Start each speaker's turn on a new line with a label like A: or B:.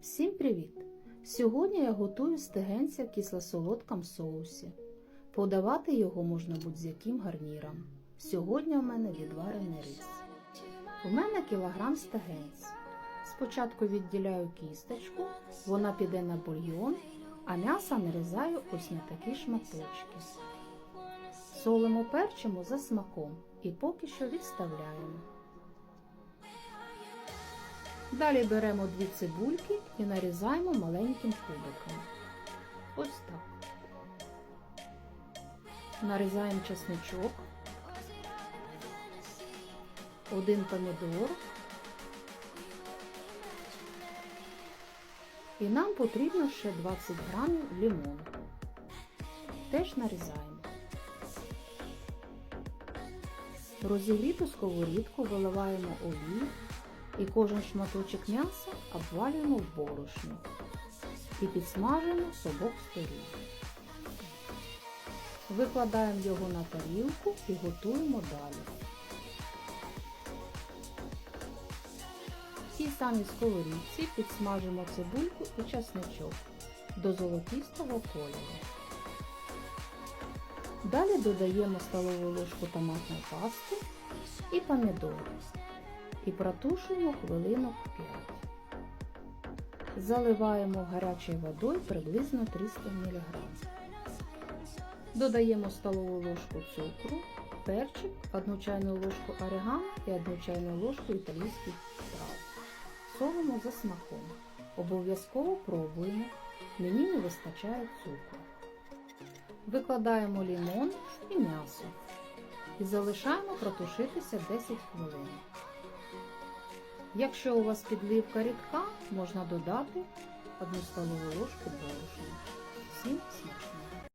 A: Всім привіт! Сьогодні я готую стегенця в кисло-солодкому соусі. Подавати його можна будь-яким гарніром. Сьогодні в мене відварений рис. У мене кілограм стегенць. Спочатку відділяю кісточку, вона піде на бульйон, а м'ясо нарізаю ось на такі шматочки. Солимо перчимо за смаком і поки що відставляємо. Далі беремо дві цибульки і нарізаємо маленьким кубиком. Ось так. Нарізаємо чесничок, один помідор. І нам потрібно ще 20 грамів лимону. Теж нарізаємо. Розігріту сковорідку виливаємо олію і кожен шматочок м'яса обвалюємо в борошно і підсмажуємо з обох сторін. Викладаємо його на тарілку і готуємо далі. В тій самій сковорідці підсмажимо цибульку і часничок до золотистого кольору. Далі додаємо столову ложку томатної пасти і помідори і протушуємо хвилинок 5. Заливаємо гарячою водою приблизно 300 мг. Додаємо столову ложку цукру, перчик, 1 чайну ложку орегано і 1 чайну ложку італійських трав. Солимо за смаком. Обов'язково пробуємо. Мені не вистачає цукру. Викладаємо лимон і м'ясо і залишаємо протушитися 10 хвилин. Якщо у вас підливка рідка, можна додати 1 столову ложку борошна. Всім смачного!